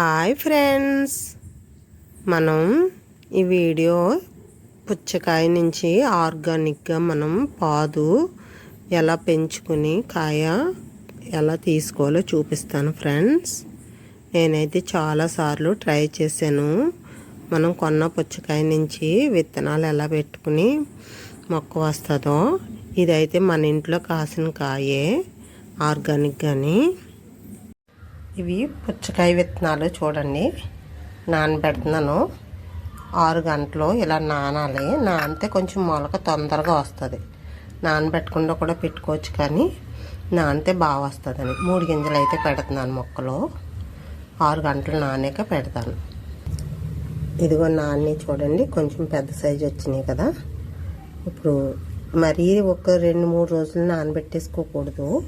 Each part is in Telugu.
Hi friends. మనం ఈ వీడియో పుచ్చకాయ నుంచి ఆర్గానిక్గా మనం పాదు ఎలా పెంచుకుని కాయ ఎలా తీసుకోవాలో చూపిస్తాను ఫ్రెండ్స్. నేనైతే చాలాసార్లు ట్రై చేశాను. మనం కొన్న పుచ్చకాయ నుంచి విత్తనాలు ఎలా పెట్టుకుని మొక్క వస్తుందో. ఇదైతే మన ఇంట్లో కాసిన కాయే ఆర్గానిక్ కానీ ఇవి పుచ్చకాయ విత్తనాలు చూడండి. నానబెడుతున్నాను. ఆరు గంటలు ఇలా నానాలి. నానితే కొంచెం మొలక తొందరగా వస్తుంది. నానబెట్టకుండా కూడా పెట్టుకోవచ్చు కానీ నానితే బాగా వస్తుందని. మూడు గింజలు అయితే పెడుతున్నాను మొక్కలో. ఆరు గంటలు నానాక పెడతాను. ఇదిగో నాన్ని చూడండి. కొంచెం పెద్ద సైజు వచ్చినాయి కదా. ఇప్పుడు మరీ ఒక రెండు మూడు రోజులు నానబెట్టేసుకోకూడదు.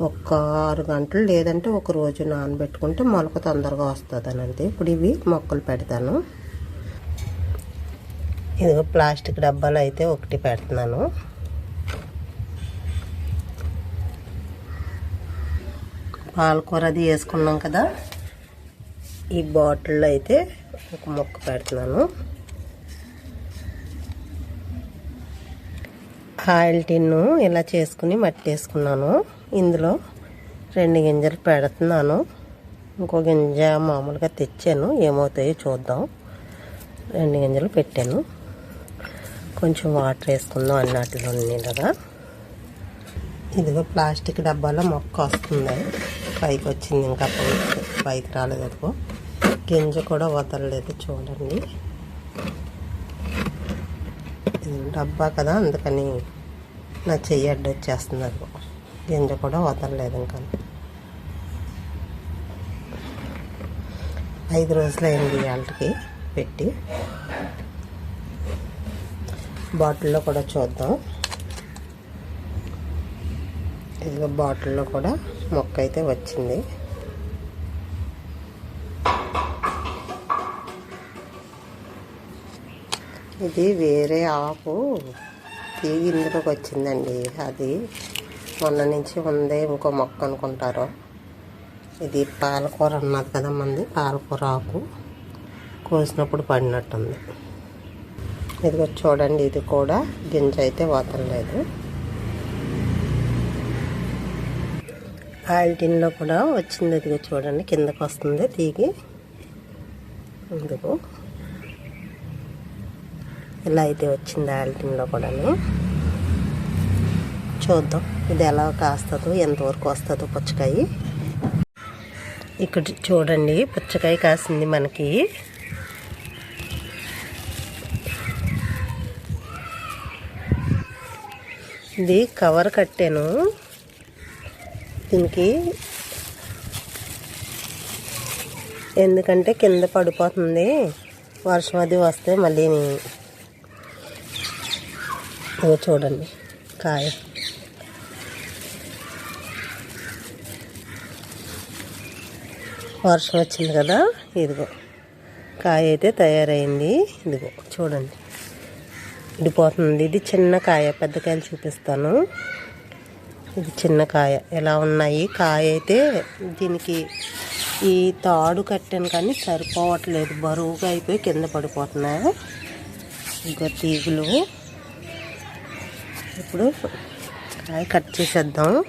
ఒక ఆరు గంటలు లేదంటే ఒక రోజు నానబెట్టుకుంటే మొలక తొందరగా వస్తుంది అని అంతే ఇప్పుడు ఇవి మొక్కలు పెడతాను. ఇదిగో ప్లాస్టిక్ డబ్బాలు అయితే ఒకటి పెడుతున్నాను. పాలకూర అది వేసుకున్నాం కదా ఈ బాటిల్లో అయితే ఒక మొక్క పెడుతున్నాను. ఆయిల్ టిన్ను ఇలా చేసుకుని మట్టి వేసుకున్నాను. ఇందులో రెండు గింజలు పెడుతున్నాను. ఇంకో గింజ మామూలుగా తెచ్చాను. ఏమవుతాయో చూద్దాం. రెండు గింజలు పెట్టాను. కొంచెం వాటర్ వేసుకుందాం అన్నట్లు కదా. ఇదిగో ప్లాస్టిక్ డబ్బాలో మొక్క వస్తుంది. పైకి వచ్చింది ఇంకా పైకి పైకి రాలేదు గింజ కూడా వదలలేదు చూడండి. డబ్బా కదా అందుకని నా చెయ్యి అడ్డొచ్చేస్తుంది అదిగో. గింజ కూడా వదలలేదు ఇంకా. ఐదు రోజులు అయింది వాళ్ళకి పెట్టి. బాటిల్లో కూడా చూద్దాం. ఇదిగో బాటిల్లో కూడా మొక్క అయితే వచ్చింది. ఇది వేరే ఆకు. తీగి ఇందులోకి వచ్చిందండి అది. మొన్న నుంచి ఉంది ఇంకో మొక్క అనుకుంటారు. ఇది పాలకూర అన్నది కదా మంది పాలకూర ఆకు. కోసినప్పుడు పడినట్టుంది. ఇదిగో చూడండి ఇది కూడా గింజ అయితే వదలలేదు ఆయిల్ కూడా వచ్చింది ఇదిగో చూడండి కిందకు వస్తుంది తీగి. ఇందుకు ఇలా అయితే వచ్చింది ఆల్టీన్లో కూడా కూడాను. చూద్దాం. ఇది ఎలా కాస్తుందో ఎంతవరకు వస్తుందో పుచ్చకాయ. ఇక్కడ చూడండి పుచ్చకాయ కాసింది మనకి. ఇది కవర్ కట్టాను. దీనికి ఎందుకంటే కింద పడిపోతుంది. వర్షం అది వస్తే మళ్ళీ చూడండి కాయ. వర్షం వచ్చింది కదా ఇదిగో. కాయ అయితే తయారైంది. ఇదిగో చూడండి. ఇడిపోతుంది ఇది చిన్న కాయ పెద్ద కాయలు చూపిస్తాను. ఇది చిన్న కాయ. ఎలా ఉన్నాయి? కాయ అయితే దీనికి ఈ తాడు కట్టాను కానీ సరిపోవట్లేదు. బరువుగా అయిపోయి కింద పడిపోతున్నాయి. ఇంకా తీగులు. ఇప్పుడు కాయ కట్ చేసేద్దాం.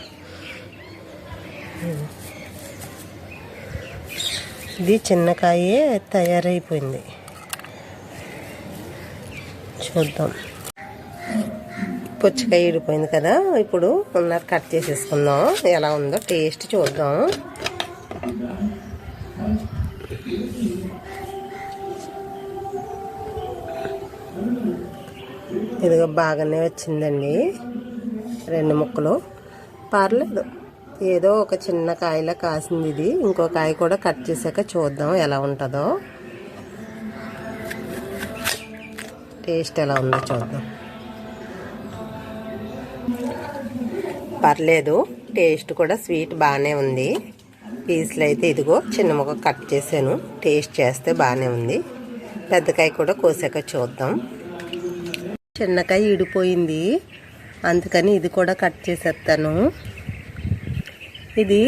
ఇది చిన్నకాయే తయారైపోయింది. చూద్దాం. పుచ్చకాయ ఇడిపోయింది కదా ఇప్పుడు ఉన్నది కట్ చేసేసుకుందాం. ఎలా ఉందో టేస్ట్ చూద్దాం. ఇదిగో బాగానే వచ్చిందండి. రెండు ముక్కలు. పర్లేదు. ఏదో ఒక చిన్న కాయలా కాసింది ఇది. ఇంకో కాయ కూడా కట్ చేశాక చూద్దాం ఎలా ఉంటుందో. టేస్ట్ ఎలా ఉందో చూద్దాం. పర్లేదు టేస్ట్ కూడా స్వీట్ బాగానే ఉంది. పీసులు అయితే ఇదిగో చిన్న ముక్క కట్ చేశాను. టేస్ట్ చేస్తే బాగానే ఉంది. పెద్దకాయ కూడా కోసాక చూద్దాం. చిన్నకాయ ఇడిపోయింది. అందుకని ఇది కూడా కట్ చేసేస్తాను ఇది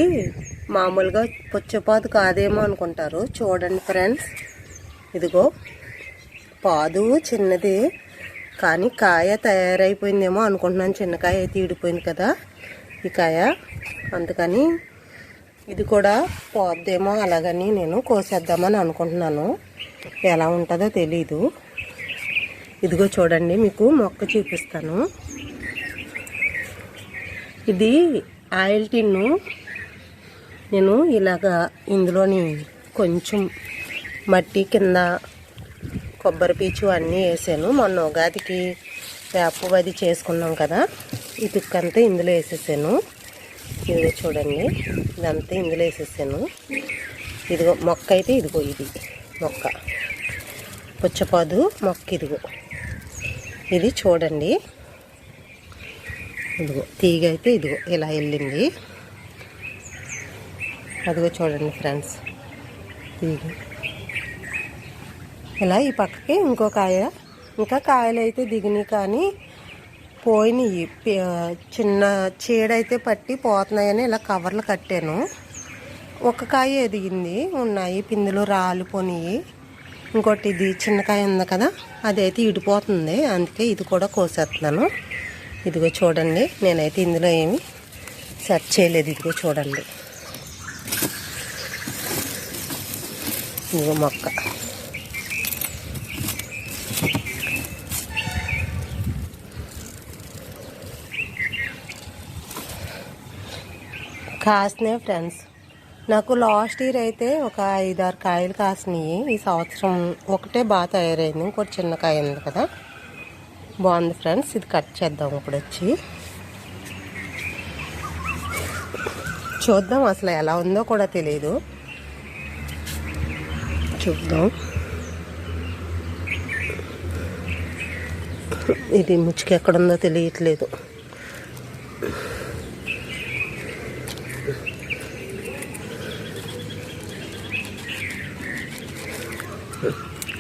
మామూలుగా పుచ్చపాదు కాదేమో అనుకుంటారు. చూడండి ఫ్రెండ్స్. ఇదిగో పాదు చిన్నది. కానీ కాయ తయారైపోయిందేమో అనుకుంటున్నాను. చిన్న కాయ అయితే ఈడిపోయింది కదా ఈ కాయ. అందుకని ఇది కూడా పోద్దేమో అలాగని నేను కోసేద్దామని అనుకుంటున్నాను. ఎలా ఉంటుందో తెలీదు. ఇదిగో చూడండి మీకు మొక్క చూపిస్తాను. ఇది ఆయిల్ టిన్ను నేను ఇలాగా ఇందులోని కొంచెం మట్టి కింద కొబ్బరి పీచు అన్నీ వేసాను. మొన్న ఉగాదికి వేపు అది చేసుకున్నాం కదా. ఈ తుక్కంతా ఇందులో వేసేసాను. ఇదిగో చూడండి. ఇదంతా ఇందులో వేసేసాను. ఇదిగో మొక్క అయితే ఇదిగో ఇది మొక్క. పుచ్చపాదు మొక్క ఇదిగో. ఇది చూడండి. ఇదిగో తీగ అయితే ఇదిగో ఇలా వెళ్ళింది. అదిగో చూడండి ఫ్రెండ్స్ తీగ. ఇలా ఈ పక్కకి ఇంకో కాయ ఇంకా కాయలు అయితే దిగినాయి కానీ పోయినాయి. చిన్న చీడైతే పట్టి పోతున్నాయని ఇలా కవర్లు కట్టాను. ఒక కాయ ఎదిగింది ఉన్నాయి పిందులు రాలిపోయినాయి ఇంకోటి ఇది చిన్న కాయ ఉంది కదా అది అయితే ఇడిపోతుంది అందుకే ఇది కూడా కోసేస్తున్నాను. ఇదిగో చూడండి నేనైతే ఇందులో ఏమి సెర్చ్ చేయలేదు. ఇదిగో చూడండి. ఇదిగో మొక్క. కాసినాయి ఫ్రెండ్స్. నాకు లాస్ట్ ఇయర్ అయితే ఒక ఐదారు కాయలు కాసినాయి. ఈ సంవత్సరం ఒకటే బాగా తయారైంది. ఇంకోటి చిన్న కాయ ఉంది కదా. బాగుంది ఫ్రెండ్స్. ఇది కట్ చేద్దాం ఇప్పుడు వచ్చి. చూద్దాం అసలు ఎలా ఉందో కూడా తెలియదు చూద్దాం. ఇది ముచ్చుకి ఎక్కడుందో తెలియట్లేదు.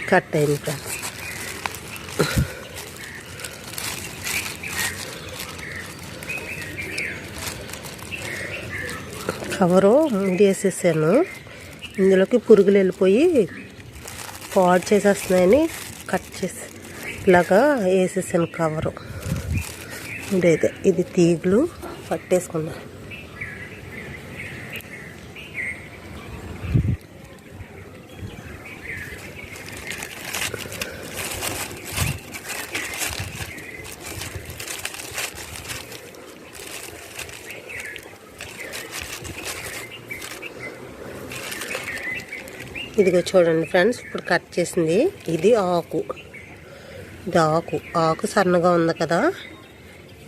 కట్ అయింది ఫ్రెండ్స్. కవరు వేసేసాను ఇందులోకి పురుగులు వెళ్ళిపోయి పాడు చేసేస్తున్నాయని కట్ చేసి ఇలాగా వేసేసాను కవరు. ఇదైతే ఇది తీగులు పట్టేసుకున్నాను. ఇదిగో చూడండి ఫ్రెండ్స్ ఇప్పుడు కట్ చేసింది. ఇది ఆకు. ఇది ఆకు. ఆకు సన్నగా ఉంది కదా.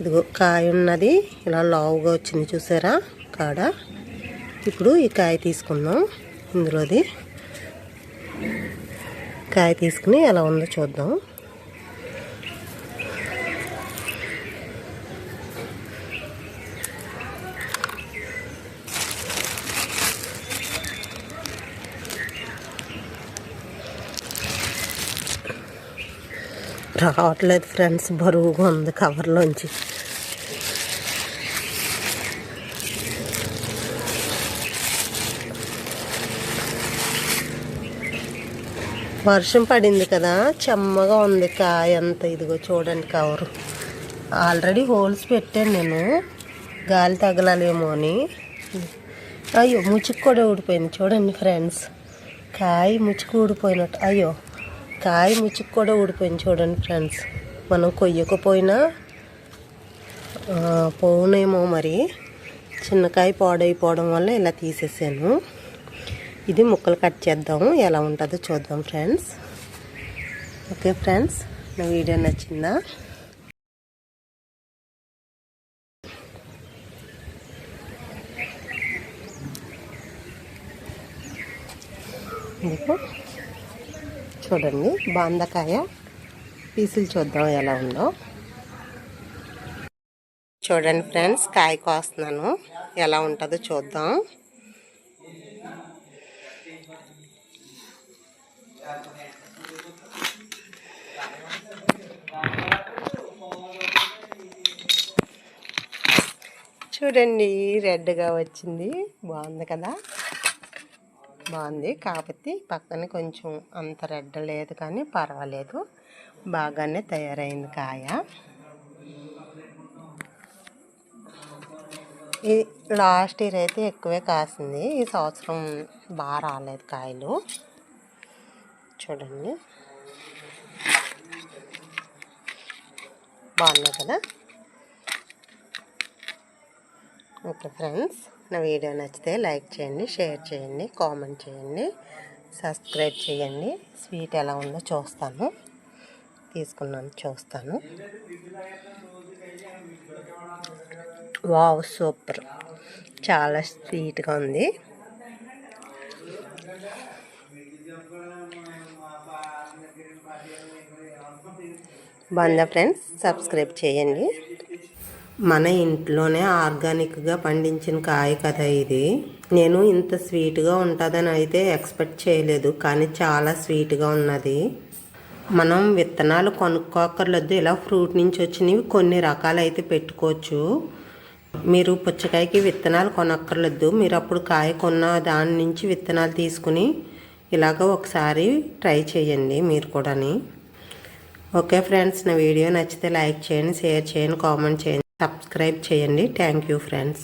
ఇదిగో కాయ ఉన్నది. ఇలా లావుగా వచ్చింది చూసారా? కాడ. ఇప్పుడు ఈ కాయ తీసుకుందాం. ఇందులోది కాయ తీసుకుని ఎలా ఉందో చూద్దాం. రావట్లేదు ఫ్రెండ్స్ బరువుగా ఉంది కవర్లోంచి. వర్షం పడింది కదా చెమ్మగా ఉంది కాయ అంత. ఇదిగో చూడండి కవరు. ఆల్రెడీ హోల్స్ పెట్టాను నేను. గాలి తగలాలేమో అని. అయ్యో ముచ్చుకు కూడా ఊడిపోయింది. చూడండి ఫ్రెండ్స్ కాయ ముచ్చుకు ఊడిపోయినట్టు. అయ్యో. కాయ ముచ్చుకు కూడా ఊడిపోయింది చూడండి ఫ్రెండ్స్ మనం కొయ్యకపోయినా పోనేమో మరి. చిన్నకాయ పాడైపోవడం వల్ల ఇలా తీసేసాను. ఇది ముక్కలు కట్ చేద్దాం ఎలా ఉంటుందో చూద్దాం ఫ్రెండ్స్ ఓకే ఫ్రెండ్స్ నా వీడియో నచ్చిందా? మీకు చూడండి బాందకాయ పీసులు చూద్దాం ఎలా ఉందో. చూడండి ఫ్రెండ్స్ కాయ కోస్తున్నాను. ఎలా ఉంటుందో చూద్దాం. చూడండి రెడ్గా వచ్చింది. బాగుంది కదా? బాగుంది. కాకపోతే పక్కన కొంచెం అంత రెడ్ లేదు కానీ పర్వాలేదు. బాగానే తయారైంది కాయ. ఈ లాస్ట్ ఇయర్ అయితే ఎక్కువే కాసింది. ఈ సంవత్సరం బాగా రాలేదు కాయలు. చూడండి. బాగున్నాయి కదా? ఓకే ఫ్రెండ్స్ నా వీడియో నచ్చితే లైక్ చేయండి షేర్ చేయండి కామెంట్ చేయండి సబ్స్క్రైబ్ చేయండి. స్వీట్ ఎలా ఉందో చూస్తాను. తీసుకున్నాను చూస్తాను. Wow super. చాలా స్వీట్గా ఉంది. బాగుందా ఫ్రెండ్స్? సబ్స్క్రైబ్ చేయండి. మన ఇంట్లోనే ఆర్గానిక్గా పండించిన కాయ కదా ఇది. నేను ఇంత స్వీట్గా ఉంటుందని అయితే ఎక్స్పెక్ట్ చేయలేదు కానీ చాలా స్వీట్గా ఉన్నది. మనం విత్తనాలు కొనుక్కోకర్లేదు ఇలా ఫ్రూట్ నుంచి వచ్చినవి కొన్ని రకాలు అయితే పెట్టుకోవచ్చు. మీరు పుచ్చకాయకి విత్తనాలు కొనక్కర్లేదు మీరు అప్పుడు కాయ కొన్న దాని నుంచి విత్తనాలు తీసుకుని ఇలాగ ఒకసారి ట్రై చేయండి మీరు కూడాని. ఓకే ఫ్రెండ్స్ నా వీడియో నచ్చితే లైక్ చేయండి షేర్ చేయండి కామెంట్ చేయండి. సబ్స్క్రైబ్ చేయండి. Thank you friends.